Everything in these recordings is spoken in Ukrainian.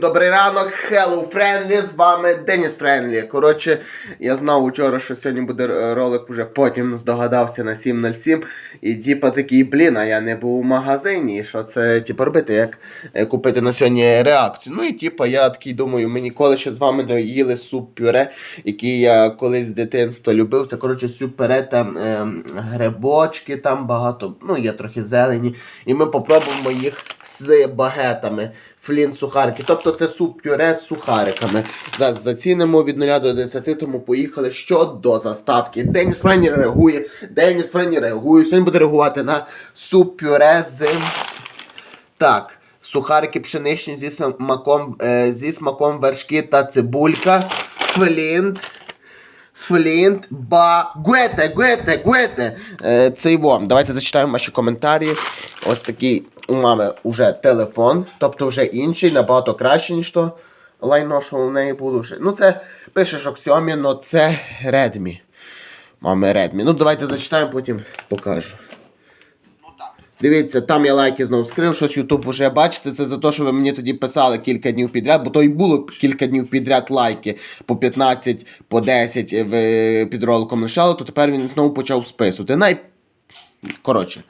добрий ранок, Hello Friendly, з вами Деніс Френлі. Коротше, я знав учора, що сьогодні буде ролик, вже потім здогадався на 7.07. І типа такий, блін, а я не був у магазині. І що це типа робити, як е, купити на сьогодні реакцію. Ну і типа я такий думаю, ми ніколи ще з вами не їли суп пюре, який я колись з дитинства любив. Це коротше суп пюре, там е, грибочки, там багато, ну є трохи зелені. І ми попробуємо їх з багетами. Флінт сухарики. Тобто це суп пюре з сухариками. Зараз зацінимо від 0 до 10, тому поїхали щодо заставки. Деніс Прені реагує. Деніс Прені реагує. Сьогодні буде реагувати на суп пюре з. Так. Сухарики пшеничні зі смаком, е, зі смаком вершки та цибулька. Флінт. Флінт, ба, гуете, гуете, гуете. Е, це його. Давайте зачитаємо ваші коментарі. Ось такий у мами вже телефон, тобто вже інший, набагато краще, ніж то лайно, що у неї було вже. Ну, це пише, що Xiaomi, але це Redmi. Мами Redmi. Ну, давайте зачитаємо, потім покажу. Дивіться, там я лайки знову скрив, щось Ютуб вже бачите. Це за те, що ви мені тоді писали кілька днів підряд, бо то й було кілька днів підряд лайки по 15, по 10 в під роликом лишали, то тепер він знову почав списувати. Най... Коротше.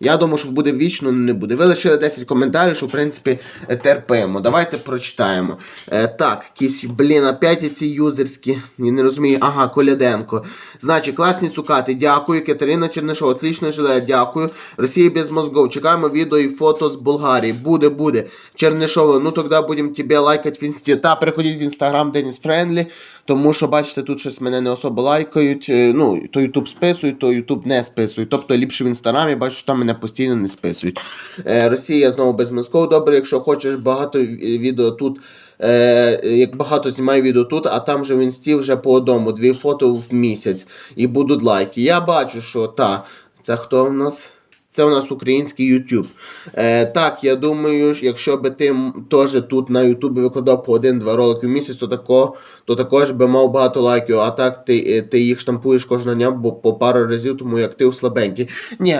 Я думаю, що буде вічно, не буде. Ви лишили 10 коментарів, що в принципі терпимо. Давайте прочитаємо. Е, так, якісь, блін, опять ці юзерські. Я не розумію. Ага, Коляденко. Значить, класні цукати, дякую. Катерина Чернишова, отлично жиле, дякую. Росія без мозгов. Чекаємо відео і фото з Болгарії. Буде, буде. Чернишова, ну тоді будемо тебе лайкати в інсті. Та переходіть в інстаграм Деніс Френдлі. Тому що, бачите, тут щось мене не особо лайкають. Е, Ну, то Ютуб списують, то Ютуб не списують. Тобто ліпше в інстаграмі, бачу, що там мене постійно не списують. Е, Росія знову без мозков. Добре, якщо хочеш багато е, відео тут. Е, як багато знімаю відео тут, а там же в інсті вже по одному, дві фото в місяць і будуть лайки. Я бачу, що та, це хто в нас? Це у нас український YouTube. Е, так, я думаю, якщо би ти теж тут на YouTube викладав по один-два ролики в місяць, то, тако, то також би мав багато лайків. А так ти, е, ти їх штампуєш кожного дня бо по пару разів, тому як ти слабенький. Ні,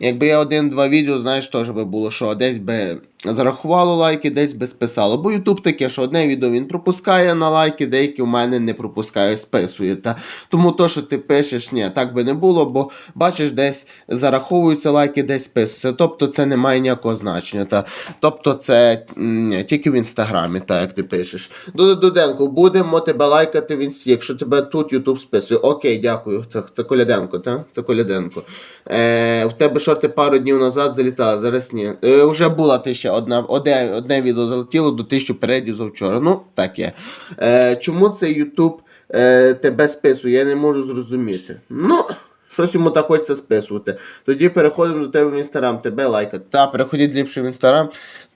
якби я один-два відео, знаєш, теж би було, що десь би зарахувало лайки, десь би списало. Бо YouTube таке, що одне відео він пропускає на лайки, деякі в мене не пропускає, списує. Та. Тому то, що ти пишеш, ні, так би не було, бо бачиш, десь зараховуються лайки, десь списуються. Тобто це не має ніякого значення. Та. Тобто це ні, тільки в інстаграмі, так як ти пишеш. Дуденко, будемо тебе лайкати в інсті, якщо тебе тут YouTube списує. Окей, дякую. Це, це Коляденко, так? Це Коляденко. Е, в тебе шорти пару днів назад залітали, зараз ні. Е, вже була тисяча, одна, одне, одне відео залетіло до тисячі передів завчора. Ну, так є. Е, чому це YouTube е, тебе списує? Я не можу зрозуміти. Ну. Щось йому так хочеться списувати. Тоді переходимо до тебе в інстаграм, тебе лайкати. Та, переходіть ліпше в інстаграм,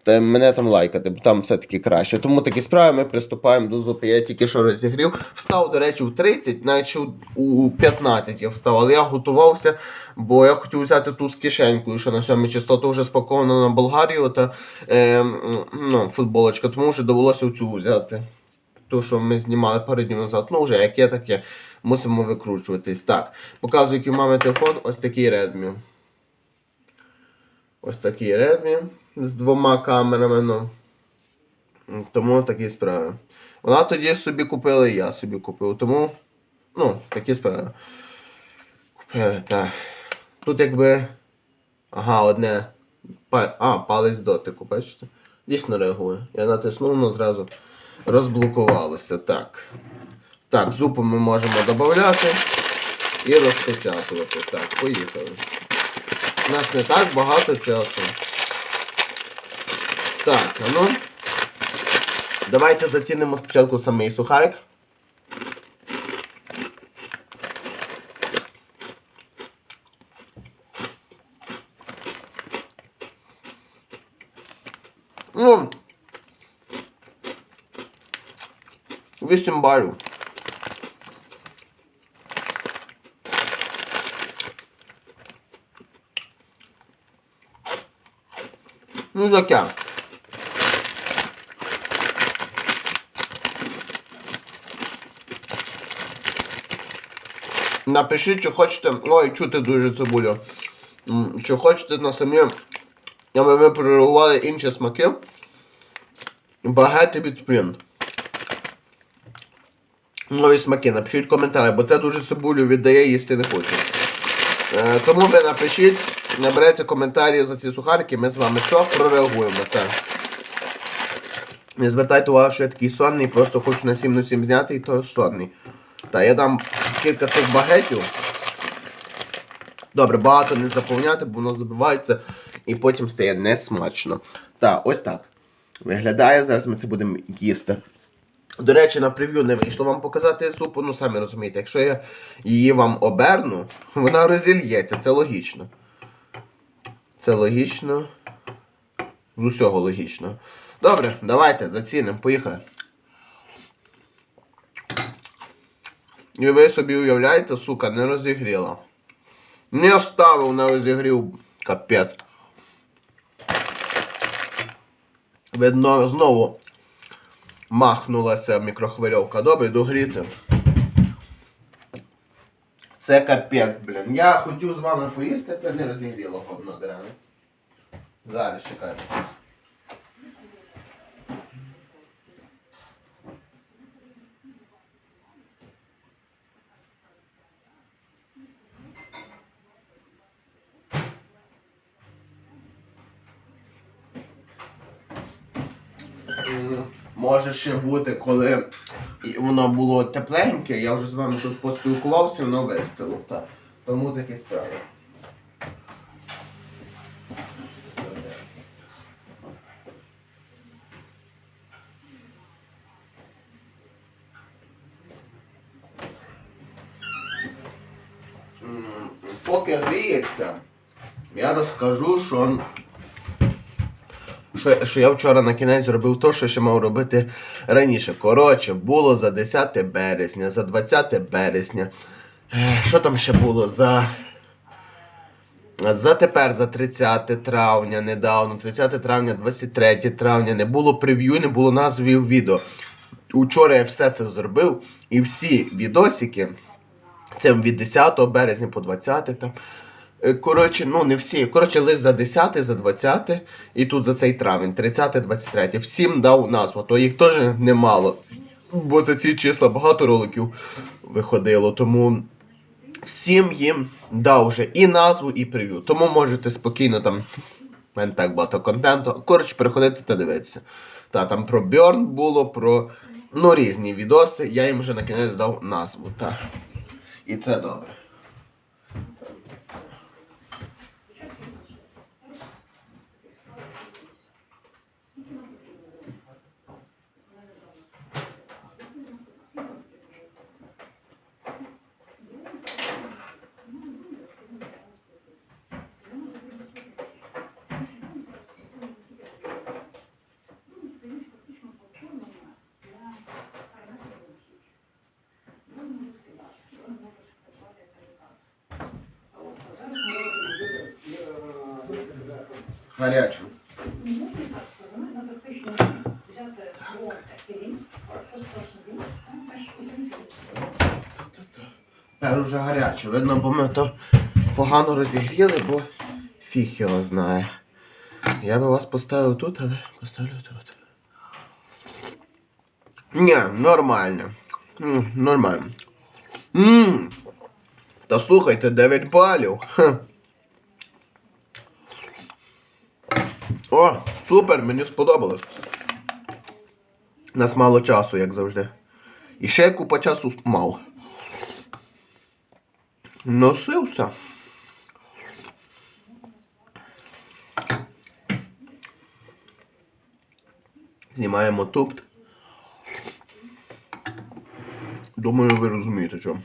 та мене там лайкати, бо там все-таки краще. Тому такі справи ми приступаємо до зупи. Я тільки що розігрів. Встав, до речі, в 30, навіть у- у 15 я встав, але я готувався, бо я хотів взяти ту з кишенькою, що на сьомій частоту вже спакована на Болгарію та е, ну, футболочка, тому вже довелося цю взяти. Ту, що ми знімали пару днів назад. Ну, вже яке таке. Мусимо викручуватись. Так, показую, який у мами телефон. Ось такий Redmi. Ось такий Redmi з двома камерами. Ну. Тому такі справи. Вона тоді собі купила і я собі купив. Тому, ну, такі справи. Купили, так. Тут якби. Ага, одне. А, палець дотику, бачите? Дійсно реагує. Я натиснув, воно зразу розблокувалося. Так. Так, зупу ми можемо додати і розпечатувати. Так, поїхали. У нас не так багато часу. Так, ну. Давайте зацінимо спочатку самий сухарик. Ну. 8 балів. Ну таке. Напишіть, чи хочете. Ой, чути дуже цибулю. Чи хочете на самі, аби ви прореагували інші смаки. Багети від Sprint. Нові смаки, напишіть коментарі, бо це дуже цибулю віддає, їсти не хочу. Е, тому ви напишіть, наберете коментарі за ці сухарики, ми з вами що прореагуємо. Так. Не звертайте увагу, що я такий сонний, просто хочу на 7 на 7 зняти і то сонний. Так, я дам кілька цих багетів. Добре, багато не заповняти, бо воно забивається і потім стає несмачно. Так, ось так. Виглядає, зараз ми це будемо їсти. До речі, на прев'ю не вийшло вам показати зупу, ну самі розумієте, якщо я її вам оберну, вона розільється, це логічно. Це логічно. З усього логічно. Добре, давайте зацінимо, поїхали. І ви собі уявляєте, сука, не розігріла. Не ставив на розігрів капець. Видно, знову махнулася мікрохвильовка. Добре, догріти. Це капець, блін. Я хотів з вами поїсти, це не розігріло говно дрене. Зараз чекайте. М, Може ще бути, коли і воно було тепленьке, я вже з вами тут поспілкувався, воно вистило. Так. Тому такі справи. Поки гріється, я розкажу, що що, що я вчора на кінець зробив то, що ще мав робити раніше. Коротше, було за 10 березня, за 20 березня. Що там ще було? За. За тепер, за 30 травня, недавно, 30 травня, 23 травня, не було прев'ю, не було назвів відео. Учора я все це зробив, і всі відосики, це від 10 березня по 20 там. Е, Коротше, ну не всі. Коротше, лише за 10, за 20 і тут за цей травень, 30, 23. Всім дав назву, то їх теж немало. Бо за ці числа багато роликів виходило. Тому всім їм дав вже і назву, і прев'ю. Тому можете спокійно там. У мене так багато контенту. Коротше, переходити та дивитися. Та там про Бьорн було, про ну, різні відоси. Я їм вже на кінець дав назву. Так. І це добре. Гаряче. Тепер уже гаряче. Видно, бо ми то погано розігріли, бо фіг його знає. Я би вас поставив тут, але поставлю тут. Ні, нормально. Нормально. Ммм. Та слухайте, 9 балів. О, супер, мені сподобалось. У нас мало часу, як завжди. І ще купа часу мав. Носився. Знімаємо тупт. Думаю, ви розумієте, що.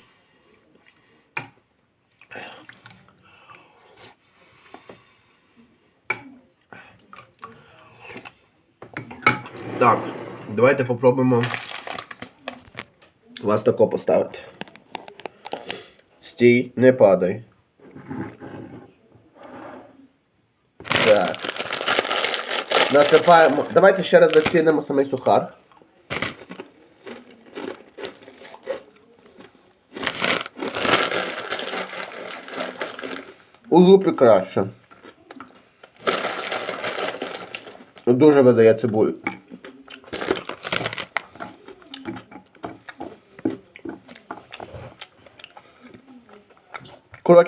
Так, давайте попробуємо вас тако поставити. Стій, не падай. Так. Насипаємо. Давайте ще раз зацінимо самий сухар. У зупі краще. Дуже видає цибулю.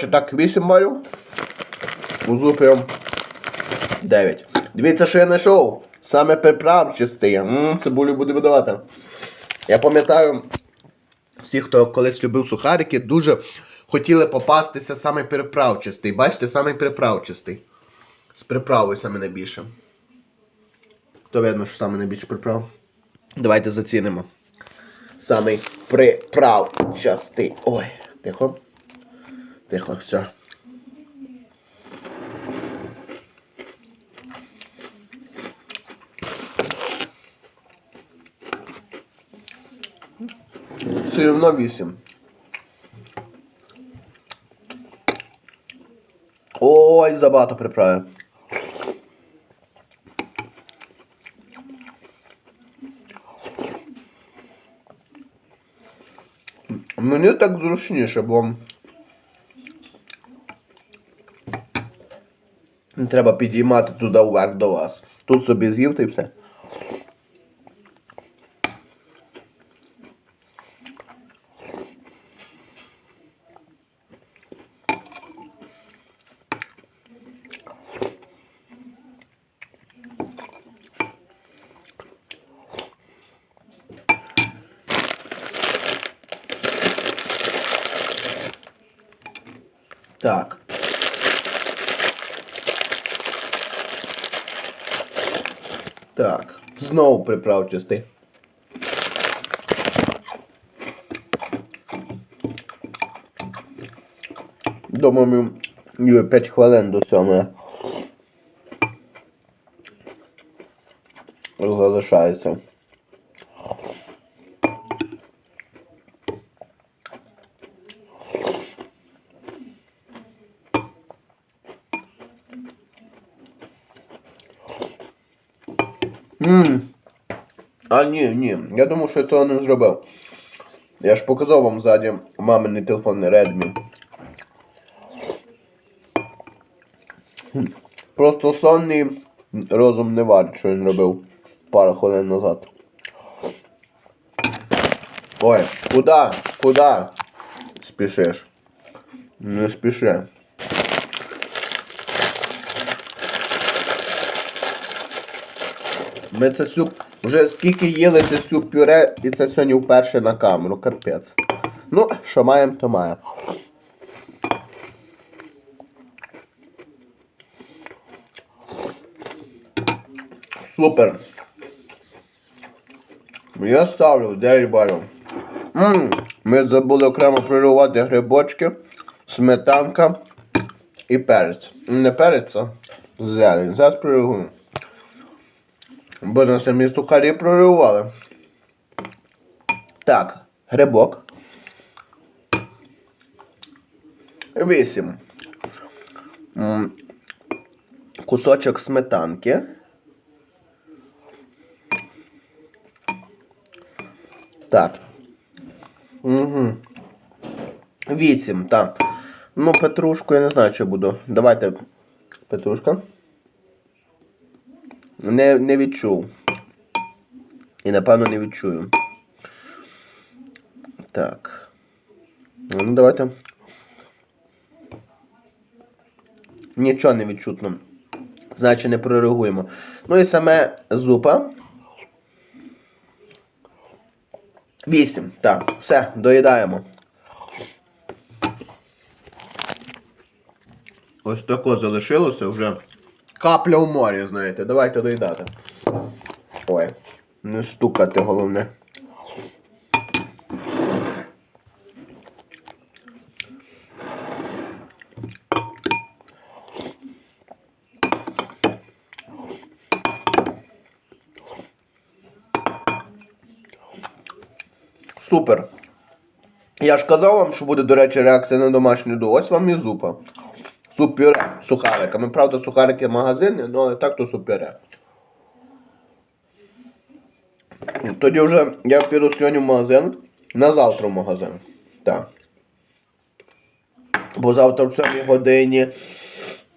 Коротше, так, 8 балів. У зупі 9. Дивіться, що я знайшов. Саме приправчистий. М, Цибулю буде видавати. Я пам'ятаю, всі, хто колись любив сухарики, дуже хотіли попастися саме приправчистий. Бачите, саме приправчистий. З приправою саме найбільше. То видно, що саме найбільше приправ. Давайте зацінимо. Самий приправчастий. Ой, тихо. Тихо, все. Все одно 8. Ой, забагато приправи. Мені так зручніше, бо треба підіймати туди вверх до вас. Тут собі з'їв та й все. Так. Так. Знову приправчастий. Думаю, є 5 хвилин до сьомої. Залишається. Ммм. А ні, ні. Я думав, що я цього не зробив. Я ж показав вам ззаді маминий телефон Redmi. Просто сонний розум не варить, що він робив пару хвилин назад. Ой, куди? Куди? Спішиш? Не спіши. Ми це суп. Вже скільки їли це суп пюре, і це сьогодні вперше на камеру, капець. Ну, що маємо, то маємо. Супер. Я ставлю 9 балів. Ми забули окремо прорувати грибочки, сметанка і перець. Не перець, а зелень. Зараз проригуємо. Бо на самі сухарі проривали. Так, грибок. Вісім. Кусочок сметанки. Так. Угу. Вісім, так. Ну, петрушку я не знаю, чи буду. Давайте петрушка. Не, не відчув. І напевно не відчую. Так. Ну, давайте. Нічого не відчутно. Значить не прореагуємо. Ну і саме зупа. Вісім. Так, все, доїдаємо. Ось тако залишилося вже. Капля в морі, знаєте. Давайте доїдати. Ой, не стукати головне. Супер. Я ж казав вам, що буде, до речі, реакція на домашню їду. Ось вам і зупа. Суп-пюре з сухариками. Правда, сухарики магазини, ну але так то суп-пюре. Тоді вже я піду сьогодні в магазин, на завтра в магазин. Так. Бо завтра в 7 годині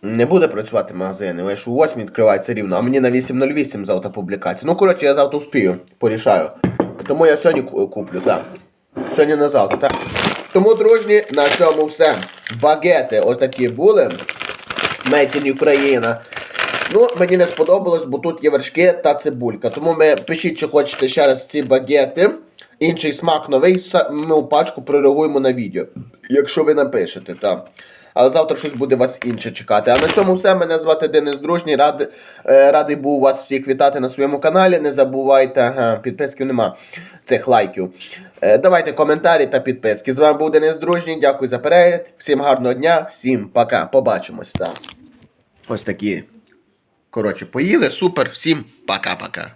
не буде працювати магазин. Лише у 8 відкривається рівно, а мені на 8.08 завтра публікація. Ну, коротше, я завтра вспію, порішаю. Тому я сьогодні куплю, так. Сьогодні на завтра, так. Тому, дружні, на цьому все. Багети ось такі були. Made in Україна. Ну, мені не сподобалось, бо тут є вершки та цибулька. Тому ми пишіть, чи хочете ще раз ці багети. Інший смак новий, ми у пачку прореагуємо на відео. Якщо ви напишете, так. Але завтра щось буде вас інше чекати. А на цьому все. Мене звати Денис Дружній. Рад, е, радий був вас всіх вітати на своєму каналі. Не забувайте, ага, підписків нема цих лайків. Е, давайте коментарі та підписки. З вами був Денис Дружній. Дякую за перегляд. Всім гарного дня, всім пока. Побачимось. Так. Ось такі. Коротше, поїли. Супер. Всім пока-пока.